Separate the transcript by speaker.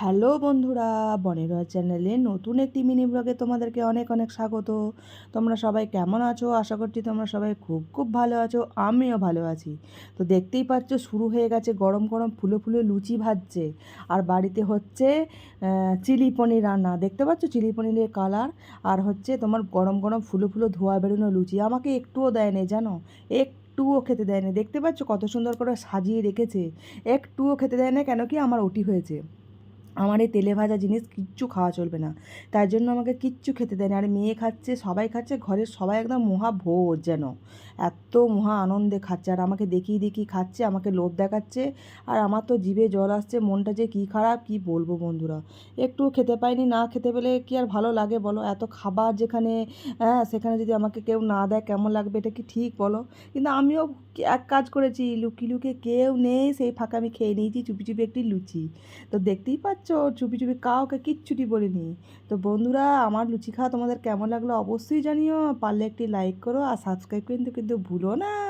Speaker 1: Hello বন্ধুরা বনেরয়া চ্যানেলে নতুন একটি মিনি ব্লগে তোমাদেরকে অনেক অনেক স্বাগত। তোমরা সবাই কেমন আছো? আশা করছি তোমরা সবাই খুব খুব ভালো আছো, আমিও ভালো আছি। তো দেখতেই পাচ্ছ, শুরু হয়ে গেছে গরম গরম ফুলে ফুলে লুচি ভাজছে। আর বাড়িতে হচ্ছে চিলি পনির রান্না। দেখতে পাচ্ছ চিলি পনিরের কালার? আর হচ্ছে তোমার গরম গরম ফুলে ফুলে ধোয়া বেরোনো লুচি। আমাকে একটুও দেয়নি, জানো? এক একটুও খেতে দেয় না দেখতে পাচ্ছ কত সুন্দর করে সাজিয়ে রেখেছে। একটুও খেতে দেয় না কেন কি আমার ওটি হয়েছে। আমার এই তেলে ভাজা জিনিস কিচ্ছু খাওয়া চলবে না। তার জন্য আমাকে কিচ্ছু খেতে দেয় না। আর মেয়ে খাচ্ছে, সবাই খাচ্ছে, ঘরের সবাই একদম মহা ভোজ যেন। এত মহা আনন্দে খাচ্ছে। আর আমাকে দেখিয়ে দেখিয়ে খাচ্ছে, আমাকে লোভ দেখাচ্ছে। আর আমার তো জিভে জল আসছে, মনটা যে কী খারাপ, কি বলব বন্ধুরা? একটু খেতে পাইনি, না খেতে পেলে কি আর ভালো লাগে বলো? এত খাবার যেখানে হ্যাঁ সেখানে যদি আমাকে কেউ না দেয়, কেমন লাগবে এটা কি ঠিক বলো? কিন্তু আমিও এক কাজ করেছি লুকিয়ে লুকিয়ে কেউ নেই, সেই ফাঁকা আমি খেয়ে নিয়েছি চুপি চুপি একটি লুচি। তো দেখতেই পাচ্ছ, চুপি চুপি কাউকে কিচ্ছুটি বলিনি। তো বন্ধুরা, আমার লুচি খাওয়া তোমাদের কেমন লাগল অবশ্যই জানিও। পারলে একটি লাইক করো আর সাবস্ক্রাইব কিন্তু কিন্তু ভুলো না।